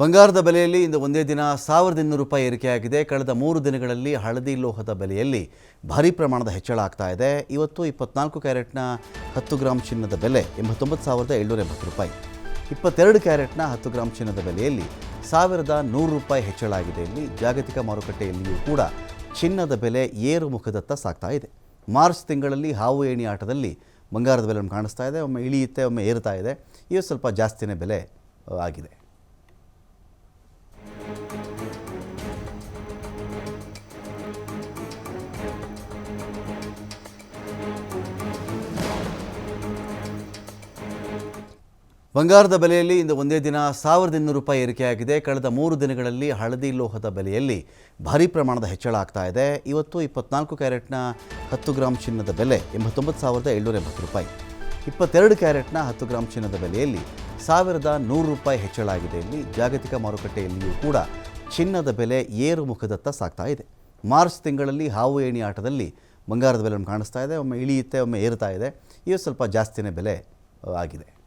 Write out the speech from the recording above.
ಬಂಗಾರದ ಬೆಲೆಯಲ್ಲಿ ಇಂದು ಒಂದೇ ದಿನ ಸಾವಿರದ ಇನ್ನೂರು ರೂಪಾಯಿ ಏರಿಕೆಯಾಗಿದೆ. ಕಳೆದ ಮೂರು ದಿನಗಳಲ್ಲಿ ಹಳದಿ ಲೋಹದ ಬೆಲೆಯಲ್ಲಿ ಭಾರಿ ಪ್ರಮಾಣದ ಹೆಚ್ಚಳ ಆಗ್ತಾ ಇದೆ. ಇವತ್ತು ಇಪ್ಪತ್ನಾಲ್ಕು ಕ್ಯಾರೆಟ್ನ ಹತ್ತು ಗ್ರಾಮ್ ಚಿನ್ನದ ಬೆಲೆ ಎಂಬತ್ತೊಂಬತ್ತು ಸಾವಿರದ ಏಳ್ನೂರ ಎಂಬತ್ತು ರೂಪಾಯಿ. ಇಪ್ಪತ್ತೆರಡು ಕ್ಯಾರೆಟ್ನ ಹತ್ತು ಗ್ರಾಂ ಚಿನ್ನದ ಬೆಲೆಯಲ್ಲಿ ಸಾವಿರದ ನೂರು ರೂಪಾಯಿ ಹೆಚ್ಚಳ ಆಗಿದೆ ಇಲ್ಲಿ ಜಾಗತಿಕ ಮಾರುಕಟ್ಟೆಯಲ್ಲಿಯೂ ಕೂಡ ಚಿನ್ನದ ಬೆಲೆ ಏರುಮುಖದತ್ತ ಸಾಗ್ತಾ ಇದೆ. ಮಾರ್ಚ್ ತಿಂಗಳಲ್ಲಿ ಹಾವು ಏಣಿ ಆಟದಲ್ಲಿ ಬಂಗಾರದ ಬೆಲೆ ಕಾಣಿಸ್ತಾ ಇದೆ. ಒಮ್ಮೆ ಇಳಿಯುತ್ತೆ, ಒಮ್ಮೆ ಏರ್ತಾ ಇದೆ. ಇವತ್ತು ಸ್ವಲ್ಪ ಜಾಸ್ತಿನೇ ಬೆಲೆ ಆಗಿದೆ. ಬಂಗಾರದ ಬೆಲೆಯಲ್ಲಿ ಇಂದು ಒಂದೇ ದಿನ ಸಾವಿರದ ಇನ್ನೂರು ರೂಪಾಯಿ ಏರಿಕೆಯಾಗಿದೆ. ಕಳೆದ ಮೂರು ದಿನಗಳಲ್ಲಿ ಹಳದಿ ಲೋಹದ ಬೆಲೆಯಲ್ಲಿ ಭಾರಿ ಪ್ರಮಾಣದ ಹೆಚ್ಚಳ ಆಗ್ತಾ ಇದೆ. ಇವತ್ತು ಇಪ್ಪತ್ನಾಲ್ಕು ಕ್ಯಾರೆಟ್ನ ಹತ್ತು ಗ್ರಾಂ ಚಿನ್ನದ ಬೆಲೆ ಎಂಬತ್ತೊಂಬತ್ತು ಸಾವಿರದ ಏಳ್ನೂರ ಎಂಬತ್ತು ರೂಪಾಯಿ. ಇಪ್ಪತ್ತೆರಡು ಕ್ಯಾರೆಟ್ನ ಹತ್ತು ಗ್ರಾಮ್ ಚಿನ್ನದ ಬೆಲೆಯಲ್ಲಿ ಸಾವಿರದ ನೂರು ರೂಪಾಯಿ ಹೆಚ್ಚಳ ಆಗಿದೆ. ಇಲ್ಲಿ ಜಾಗತಿಕ ಮಾರುಕಟ್ಟೆಯಲ್ಲಿಯೂ ಕೂಡ ಚಿನ್ನದ ಬೆಲೆ ಏರುಮುಖದತ್ತ ಸಾಗ್ತಾ ಇದೆ. ಮಾರ್ಚ್ ತಿಂಗಳಲ್ಲಿ ಹಾವು ಏಣಿ ಆಟದಲ್ಲಿ ಬಂಗಾರದ ಬೆಲೆ ಕಾಣಿಸ್ತಾ ಇದೆ. ಒಮ್ಮೆ ಇಳಿಯುತ್ತೆ, ಒಮ್ಮೆ ಏರ್ತಾ ಇದೆ. ಇವತ್ತು ಸ್ವಲ್ಪ ಜಾಸ್ತಿನೇ ಬೆಲೆ ಆಗಿದೆ.